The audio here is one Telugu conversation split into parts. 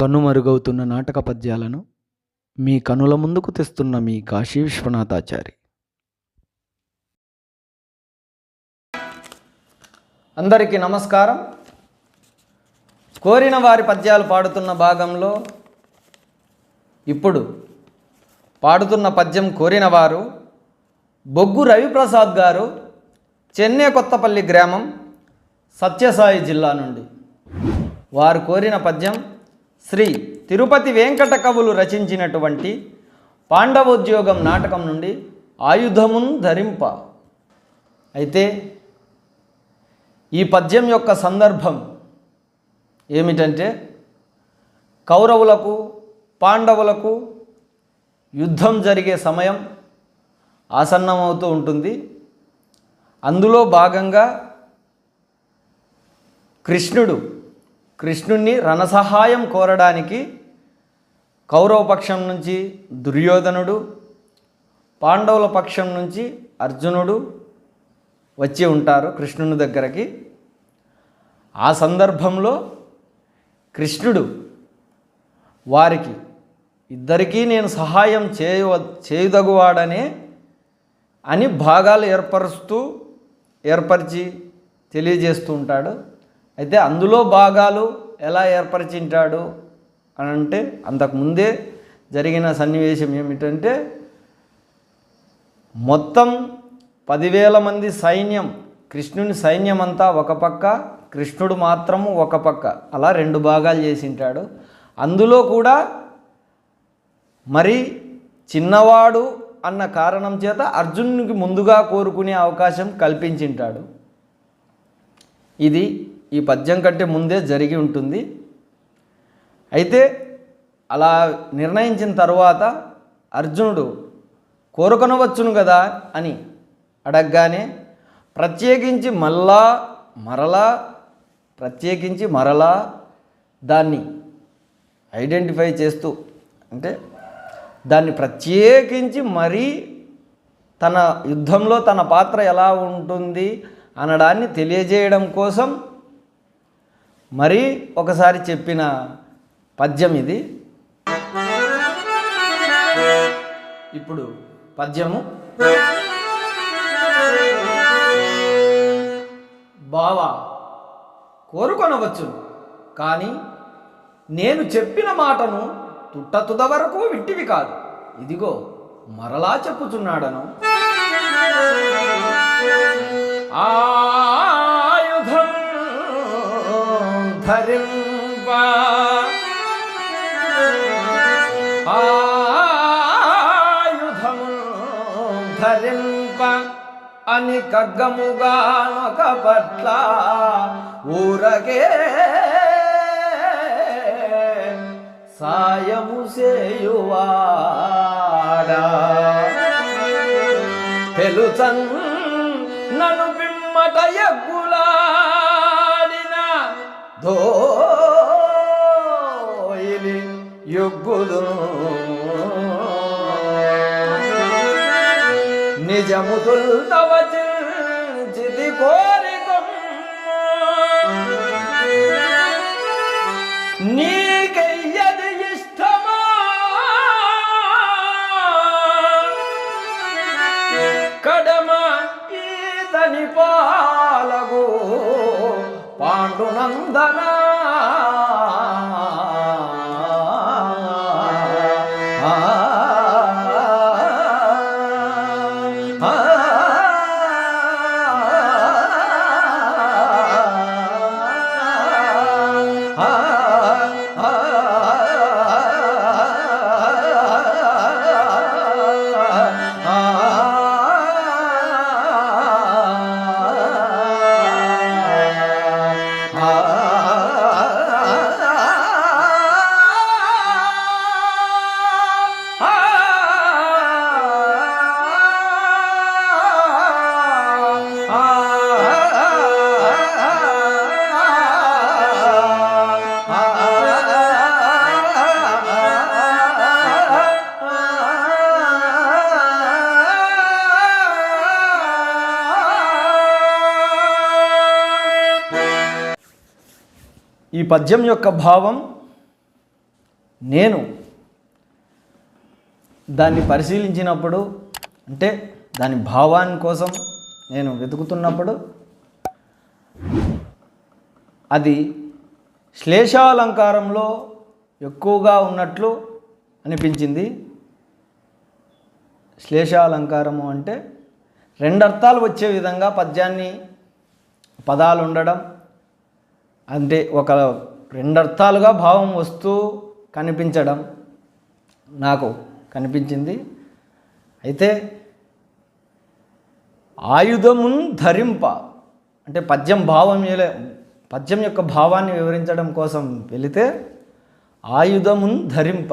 కనుమరుగవుతున్న నాటక పద్యాలను మీ కనుల ముందుకు తెస్తున్న మీ కాశీ విశ్వనాథాచారి. అందరికీ నమస్కారం. కోరిన వారి పద్యాలు పాడుతున్న భాగంలో ఇప్పుడు పాడుతున్న పద్యం కోరిన వారు బొగ్గు రవిప్రసాద్ గారు చెన్నై కొత్తపల్లి గ్రామం సత్యసాయి జిల్లా నుండి. వారు కోరిన పద్యం శ్రీ తిరుపతి వెంకట కవులు రచించినటువంటి పాండవోద్యోగం నాటకం నుండి ఆయుధమున్ ధరింప. అయితే ఈ పద్యం యొక్క సందర్భం ఏమిటంటే కౌరవులకు పాండవులకు యుద్ధం జరిగే సమయం ఆసన్నమవుతూ ఉంటుంది. అందులో భాగంగా కృష్ణుడు కృష్ణుణ్ణి రణసహాయం కోరడానికి కౌరవ పక్షం నుంచి దుర్యోధనుడు పాండవుల పక్షం నుంచి అర్జునుడు వచ్చి ఉంటారు కృష్ణుని దగ్గరకి. ఆ సందర్భంలో కృష్ణుడు వారికి ఇద్దరికీ నేను సహాయం చేయవ చేయుదగువాడనే అని భాగాలు ఏర్పరుస్తూ ఏర్పరిచి తెలియజేస్తూ ఉంటాడు. అయితే అందులో భాగాలు ఎలా ఏర్పరిచింటాడు అని అంటే అంతకుముందే జరిగిన సన్నివేశం ఏమిటంటే మొత్తం పదివేల మంది సైన్యం కృష్ణుని సైన్యం అంతా ఒక పక్క కృష్ణుడు మాత్రము ఒక పక్క అలా రెండు భాగాలు చేసింటాడు. అందులో కూడా మరి చిన్నవాడు అన్న కారణం చేత అర్జునునికి ముందుగా కోరుకునే అవకాశం కల్పించింటాడు. ఇది ఈ పద్యం కంటే ముందే జరిగి ఉంటుంది. అయితే అలా నిర్ణయించిన తర్వాత అర్జునుడు కోరుకొనవచ్చును కదా అని అడగగానే ప్రత్యేకించి మళ్ళా మరలా ప్రత్యేకించి మరలా దాన్ని ఐడెంటిఫై చేస్తూ అంటే దాన్ని ప్రత్యేకించి మరీ తన యుద్ధంలో తన పాత్ర ఎలా ఉంటుంది అనడాన్ని తెలియజేయడం కోసం మరీ ఒకసారి చెప్పిన పద్యం ఇది. ఇప్పుడు పద్యము. బావా కోరుకొనవచ్చు కానీ నేను చెప్పిన మాటను తుట్టతుద వరకు విట్టివి కాదు. ఇదిగో మరలా చెప్పుచున్నాడను. ఆ ధరింప ఆయుధము ధరింప అని కగ్గముగానొక పట్ల ఊరగే సాయము చేయువాడా పెలుచన్ నన్ను పిమ్మట ఎగ్గులా ధోయిలి యొగ్గుదు నిజము వందనా ఈ పద్యం యొక్క భావం నేను దాన్ని పరిశీలించినప్పుడు అంటే దాని భావాన్ని కోసం నేను వెతుకుతున్నప్పుడు అది శ్లేషాలంకారంలో ఎక్కువగా ఉన్నట్లు అనిపించింది. శ్లేషాలంకారము అంటే రెండు అర్థాలు వచ్చే విధంగా పద్యాన్ని పదాలు ఉండడం అంటే ఒక రెండర్థాలుగా భావం వస్తూ కనిపించడం నాకు కనిపించింది. అయితే ఆయుధమున్ ధరింప అంటే పద్యం భావం ఏలే పద్యం యొక్క భావాన్ని వివరించడం కోసం వెళితే ఆయుధమున్ ధరింప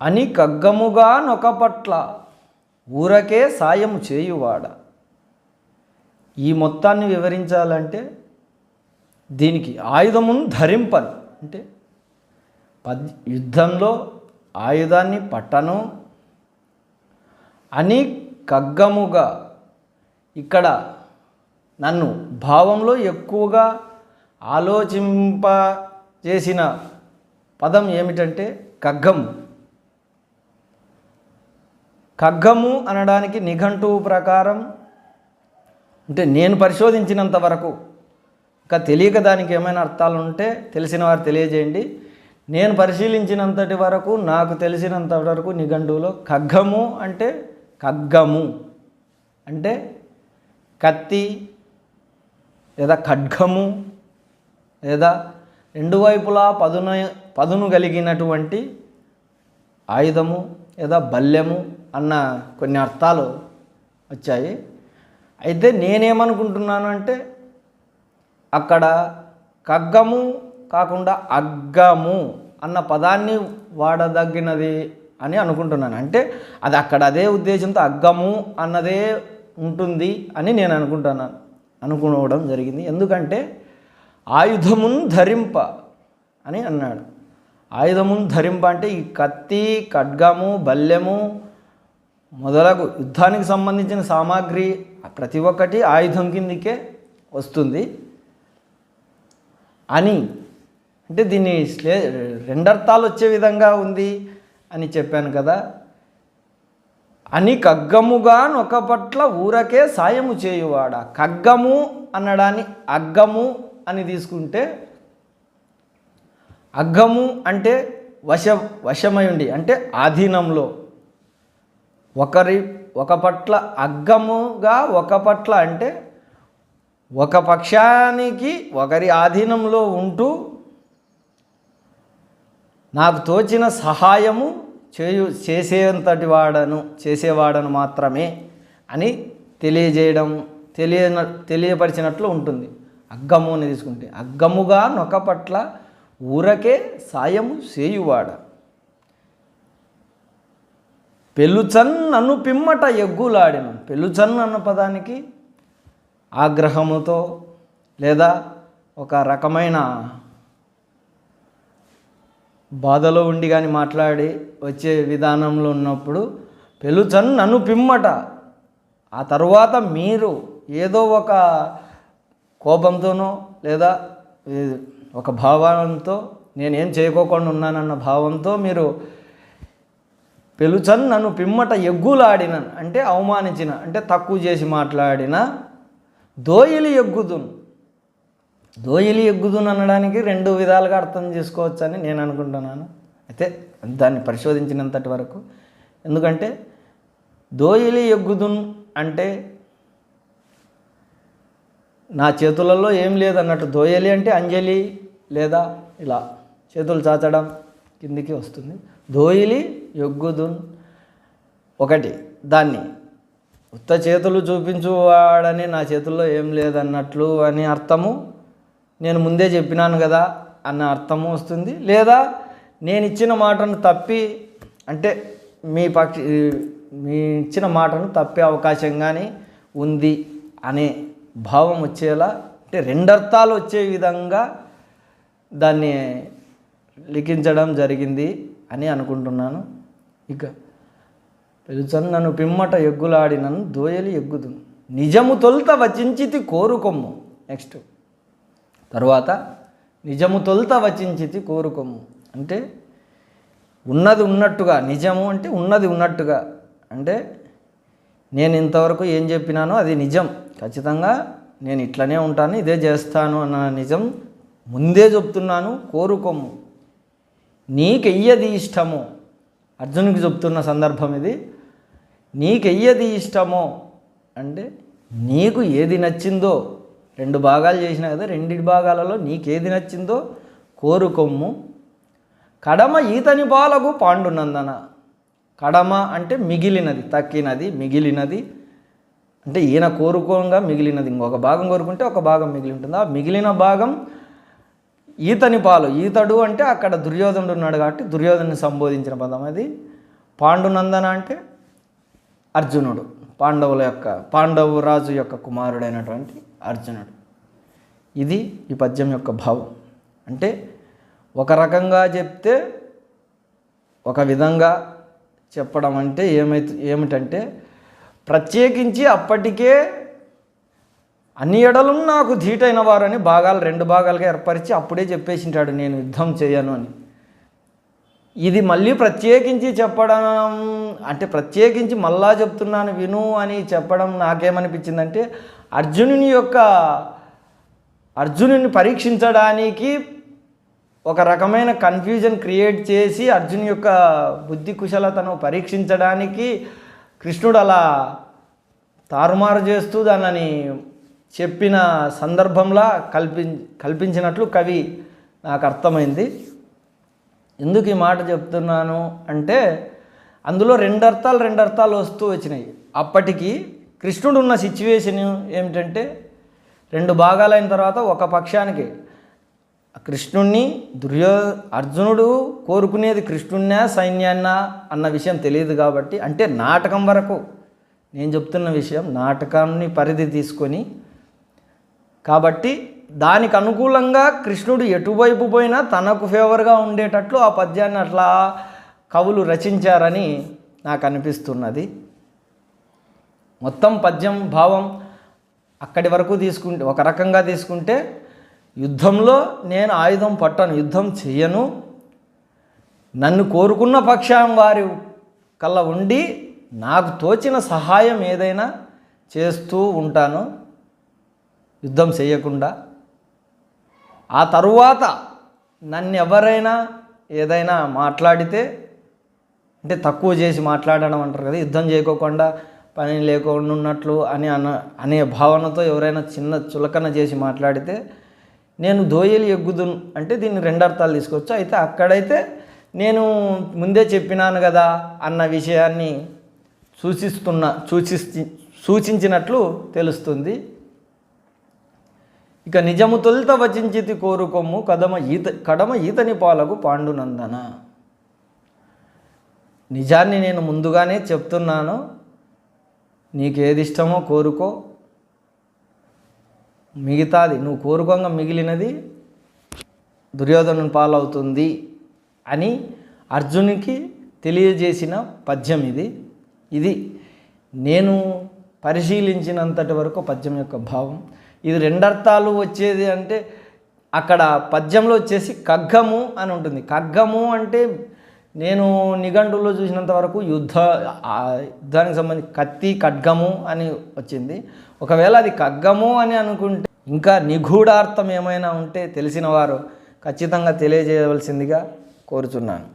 అని కగ్గముగా నొక పట్ల ఊరకే సాయము చేయువాడ. ఈ మొత్తాన్ని వివరించాలంటే దీనికి ఆయుధమును ధరింపను. అంటే పద్ యుద్ధంలో ఆయుధాన్ని పట్టను. అని కగ్గముగా ఇక్కడ నన్ను భావంలో ఎక్కువగా ఆలోచింప చేసిన పదం ఏమిటంటే కగ్గము ఖగ్గము అనడానికి నిఘంటువు ప్రకారం అంటే నేను పరిశోధించినంత వరకు. ఇంకా తెలియక దానికి ఏమైనా అర్థాలు ఉంటే తెలిసిన వారు తెలియజేయండి. నేను పరిశీలించినంతటి వరకు నాకు తెలిసినంత వరకు నిఘంటువులో ఖగ్గము అంటే ఖగ్గము. అంటే కత్తి లేదా ఖడ్గము లేదా రెండు వైపులా పదును పదును కలిగినటువంటి ఆయుధము లేదా బల్యము అన్న కొన్ని అర్థాలు వచ్చాయి. అయితే నేనేమనుకుంటున్నాను అంటే అక్కడ కగ్గము కాకుండా అగ్గము అన్న పదాన్ని వాడదగినది అని అనుకుంటున్నాను. అంటే అది అక్కడ అదే ఉద్దేశంతో అగ్గము అన్నదే ఉంటుంది అని నేను అనుకుంటున్నాను అనుకోవడం జరిగింది. ఎందుకంటే ఆయుధమున్ ధరింప అని అన్నాడు. ఆయుధమును ధరింప అంటే ఈ కత్తి ఖడ్గము బల్లెము మొదలగు యుద్ధానికి సంబంధించిన సామాగ్రి ప్రతి ఒక్కటి ఆయుధం కిందికే వస్తుంది. అని అంటే దీన్ని స్లే రెండర్థాలు వచ్చే విధంగా ఉంది అని చెప్పాను కదా. అని కగ్గముగా ఒక పట్ల ఊరకే సాయము చేయువాడ? కగ్గము అనడాన్ని అగ్గము అని తీసుకుంటే అగ్గము అంటే వశ వశమై ఉండి అంటే ఆధీనంలో ఒకరి ఒక పట్ల అగ్గముగా ఒక పట్ల అంటే ఒక పక్షానికి ఒకరి ఆధీనంలో ఉంటూ నాకు తోచిన సహాయము చేయు చేసేంతటి వాడను చేసేవాడను మాత్రమే అని తెలియజేయడం తెలియ తెలియపరిచినట్లు ఉంటుంది. అగ్గము అని తీసుకుంటే అగ్గముగా నొక పట్ల ఊరకే సాయము చేయువాడ. పెళ్ళుచన్ నన్ను పిమ్మట ఎగ్గులాడిన. పెళ్ళుచన్ అన్న పదానికి ఆగ్రహముతో లేదా ఒక రకమైన బాధలో ఉండి కానీ మాట్లాడి వచ్చే విధానంలో ఉన్నప్పుడు పెళ్ళుచన్ నన్ను పిమ్మట ఆ తర్వాత మీరు ఏదో ఒక కోపంతోనో లేదా ఒక భావంతో నేనేం చేయకోకుండా ఉన్నానన్న భావంతో మీరు పెలుచన్ నన్ను పిమ్మట ఎగ్గులాడిన అంటే అవమానించిన అంటే తక్కువ చేసి మాట్లాడిన దోయిలి ఎగ్గుదును. దోయిలి ఎగ్గుదును అనడానికి రెండు విధాలుగా అర్థం చేసుకోవచ్చని నేను అనుకుంటున్నాను. అయితే దాన్ని పరిశోధించినంతటి వరకు ఎందుకంటే దోయిలి ఎగ్గుదున్ అంటే నా చేతులలో ఏం లేదన్నట్టు. దోయలి అంటే అంజలి లేదా ఇలా చేతులు చాచడం కిందికి వస్తుంది. దోయిలి యొగ్గుదున్. ఒకటి దాన్ని ఉత్త చేతులు చూపించువాడని నా చేతుల్లో ఏం లేదన్నట్లు అని అర్థము. నేను ముందే చెప్పినాను కదా అన్న అర్థము వస్తుంది. లేదా నేను ఇచ్చిన మాటను తప్పి అంటే మీ పక్ష మీ ఇచ్చిన మాటను తప్పే అవకాశం కానీ ఉంది అనే భావం వచ్చేలా అంటే రెండర్థాలు వచ్చే విధంగా దాన్ని లిఖించడం జరిగింది అని అనుకుంటున్నాను. ఇక పిలుచను నన్ను పిమ్మట ఎగ్గులాడినను దోయలి ఎగ్గుదు నిజము తొలుత వచించితి కోరుకొమ్ము. నెక్స్ట్ తరువాత నిజము తొలుత వచించితి కోరుకొమ్ము. అంటే ఉన్నది ఉన్నట్టుగా నిజము అంటే ఉన్నది ఉన్నట్టుగా. అంటే నేను ఇంతవరకు ఏం చెప్పినానో అది నిజం. ఖచ్చితంగా నేను ఇట్లనే ఉంటాను ఇదే చేస్తాను అన్న నిజం ముందే చెప్తున్నాను కోరుకోము నీకెయ్యది ఇష్టము అర్జునుడికి చెప్తున్న సందర్భం ఇది. నీకెయ్యది ఇష్టమో అంటే నీకు ఏది నచ్చిందో రెండు భాగాలు చేసిన కదా రెండు భాగాలలో నీకేది నచ్చిందో కోరుకొమ్ము. కడమ ఈతని పాలకు పాండునందన కడమ అంటే మిగిలినది తక్కినది మిగిలినది. అంటే ఈయన కోరుకోగా మిగిలినది. ఇంకొక భాగం కోరుకుంటే ఒక భాగం మిగిలి ఉంటుంది. ఆ మిగిలిన భాగం ఈతని పాలు ఈతడు అంటే అక్కడ దుర్యోధనుడు ఉన్నాడు కాబట్టి దుర్యోధను సంబోధించిన పదం అది. పాండునందన అంటే అర్జునుడు పాండవుల యొక్క పాండవు రాజు యొక్క కుమారుడైనటువంటి అర్జునుడు. ఇది ఈ పద్యం యొక్క భావం. అంటే ఒక రకంగా చెప్తే ఒక విధంగా చెప్పడం అంటే ఏమై ఏమిటంటే ప్రత్యేకించి అప్పటికే అన్ని ఎడలు నాకు ధీటైన వారని భాగాలు రెండు భాగాలుగా ఏర్పరిచి అప్పుడే చెప్పేసింటాడు నేను యుద్ధం చేయను అని. ఇది మళ్ళీ ప్రత్యేకించి చెప్పడం అంటే ప్రత్యేకించి మళ్ళా చెప్తున్నాను విను అని చెప్పడం నాకేమనిపించిందంటే అర్జునుని యొక్క అర్జునుని పరీక్షించడానికి ఒక రకమైన కన్ఫ్యూజన్ క్రియేట్ చేసి అర్జున్ యొక్క బుద్ధి కుశలతను పరీక్షించడానికి కృష్ణుడు అలా తారుమారు చేస్తూ దానిని చెప్పిన సందర్భంలా కల్పి కల్పించినట్లు కవి నాకు అర్థమైంది. ఎందుకు ఈ మాట చెప్తున్నాను అంటే అందులో రెండు అర్థాలు రెండు అర్థాలు వస్తూ వచ్చినాయి. అప్పటికి కృష్ణుడు ఉన్న సిచ్యువేషన్ ఏమిటంటే రెండు భాగాలైన తర్వాత ఒక పక్షానికి కృష్ణుణ్ణి దుర్యో అర్జునుడు కోరుకునేది కృష్ణున్నా సైన్యాన్నా అన్న విషయం తెలియదు కాబట్టి అంటే నాటకం వరకు నేను చెప్తున్న విషయం నాటకాన్ని పరిధి తీసుకొని కాబట్టి దానికి అనుకూలంగా కృష్ణుడు ఎటువైపు పోయినా తనకు ఫేవర్గా ఉండేటట్లు ఆ పద్యాన్ని అట్లా కవులు రచించారని నాకు అనిపిస్తున్నది. మొత్తం పద్యం భావం అక్కడి వరకు తీసుకుంటే ఒక రకంగా తీసుకుంటే యుద్ధంలో నేను ఆయుధం పట్టను యుద్ధం చెయ్యను. నన్ను కోరుకున్న పక్షం వారి కల్లా ఉండి నాకు తోచిన సహాయం ఏదైనా చేస్తూ ఉంటాను. యుద్ధం చేయకుండా ఆ తరువాత నన్ను ఎవరైనా ఏదైనా మాట్లాడితే అంటే తక్కువ చేసి మాట్లాడడం అంటారు కదా యుద్ధం చేయకోకుండా పని లేకుండా ఉన్నట్లు అని అన అనే భావనతో ఎవరైనా చిన్న చులకన చేసి మాట్లాడితే నేను దోయలు ఎగ్గుదు అంటే దీన్ని రెండర్థాలు తీసుకోవచ్చు. అయితే అక్కడైతే నేను ముందే చెప్పినాను కదా అన్న విషయాన్ని సూచిస్తున్న సూచిస్తి సూచించినట్లు తెలుస్తుంది. ఇక నిజము తొలిత వచించితి కోరుకొమ్ము కదమ ఈత కడమ ఈతని పాలకు పాండునందన. నిజాన్ని నేను ముందుగానే చెప్తున్నాను. నీకేది ఇష్టమో కోరుకో. మిగతాది నువ్వు కోరుకోగా మిగిలినది దుర్యోధను పాలవుతుంది అని అర్జునికి తెలియజేసిన పద్యం ఇది. ఇది నేను పరిశీలించినంతటి వరకు పద్యం యొక్క భావం. ఇది రెండర్థాలు వచ్చేది అంటే అక్కడ పద్యంలో వచ్చేసి కగ్గము అని ఉంటుంది. కగ్గము అంటే నేను నిఘంటువులో చూసినంత వరకు యుద్ధ యుద్ధానికి సంబంధించి కత్తి ఖడ్గము అని వచ్చింది. ఒకవేళ అది కగ్గము అని అనుకుంటే ఇంకా నిగూఢార్థం ఏమైనా ఉంటే తెలిసిన వారు ఖచ్చితంగా తెలియజేయవలసిందిగా కోరుచున్నాను.